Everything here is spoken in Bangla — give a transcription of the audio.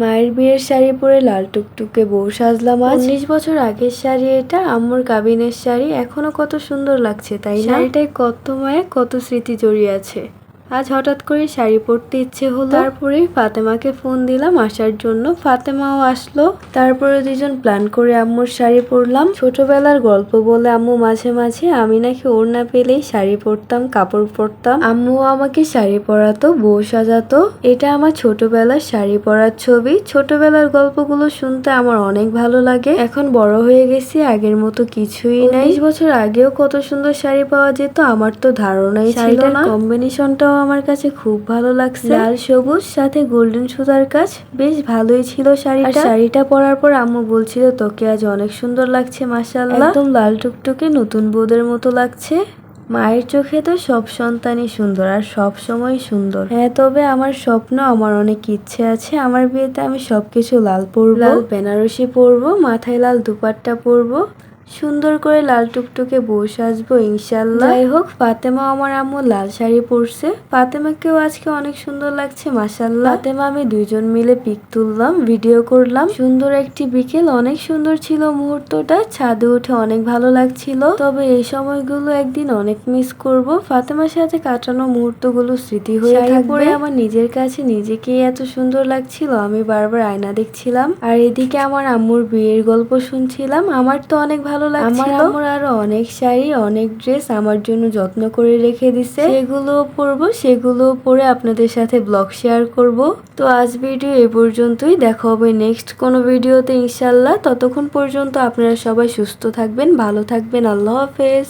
মায়ের বিয়ের শাড়ি পরে লাল টুকটুকে বউ সাজলাম আজ। উনিশ বছর আগের শাড়ি এটা আম্মুর কাবিনের শাড়ি। এখনও কত সুন্দর লাগছে তাই না? শাড়িটায় কত মায়া কত স্মৃতি জড়িয়ে আছে। আজ হঠাৎ করে শাড়ি পরতে ইচ্ছে হলো। তারপরে ফাতেমাকে ফোন দিলাম আসার জন্য। ফাতেমাও আসলো। তারপরে দুজন প্ল্যান করে আম্মুর শাড়ি পরলাম। ছোটবেলার গল্প বলে আম্মু মাঝে মাঝে আমি নাকি ওর না পেলেই শাড়ি পরতাম কাপড় পরতাম। আম্মু আমাকে শাড়ি পরাতো বউ সাজাতো। এটা আমার ছোটবেলার শাড়ি পরার ছবি। ছোটবেলার গল্পগুলো শুনতে আমার অনেক ভালো লাগে। এখন বড় হয়ে গেছি আগের মতো কিছুই নাই। বছর আগেও কত সুন্দর শাড়ি পাওয়া যেত আমার তো ধারণাই ছিল না। কম্বিনেশনটাও আমার কাছে খুব ভালো লাগছে। লাল সবুজ, সাথে গোল্ডেন সুতার কাজ, বেশ ভালোই ছিল শাড়িটা। শাড়িটা পরার পর আম্মু বলছিল, তোকে আজ অনেক সুন্দর লাগছে, মাশাআল্লাহ। একদম লাল টুকটুকে নতুন বউদের মতো লাগছে। মায়ের চোখে তো সব সন্তানই সুন্দর, আর সব সময় সুন্দর। হ্যাঁ তবে আমার স্বপ্ন, আমার অনেক ইচ্ছে আছে। আমার বিয়েতে আমি সবকিছু লাল পরবো। লাল বেনারসি পরবো, মাথায় লাল দুপাট্টা পরবো। সুন্দর করে লাল টুকটুকে বউ সাজবো ইনশাল্লাহ যাই হোক ফাতেমা আমার আম্মু লাল শাড়ি পরছে। ফাতেমাকেও আজকে অনেক সুন্দর লাগছে মাসাল্লাহ ফাতেমা আমি দুইজন মিলে পিক তুললাম ভিডিও করলাম। সুন্দর একটি বিকেল অনেক সুন্দর ছিল মুহূর্তটা। ছাদে উঠে অনেক ভালো লাগছিল। তবে এই সময়গুলো একদিন অনেক মিস করব। ফাতেমার সাথে কাটানো মুহূর্তগুলো স্মৃতি হয়ে থাকবে। আমার নিজের কাছে নিজেকেই এত সুন্দর লাগছিল আমি বারবার আয়না দেখছিলাম। আর এদিকে আমার আম্মুর বিয়ের গল্প শুনছিলাম। আমার তো অনেক ভালো লাগছিল? আমার আমার আরও অনেক শাড়ি অনেক ড্রেস আমার জন্য যত্ন করে রেখে দিছে। সেগুলো পরবো সেগুলো পরে আপনাদের সাথে ব্লগ শেয়ার করব। তো আজ ভিডিও এ পর্যন্তই দেখা হবে নেক্সট কোনো ভিডিওতে ইনশাল্লাহ। ততক্ষণ পর্যন্ত আপনারা সবাই সুস্থ থাকবেন ভালো থাকবেন আল্লাহ হাফেজ।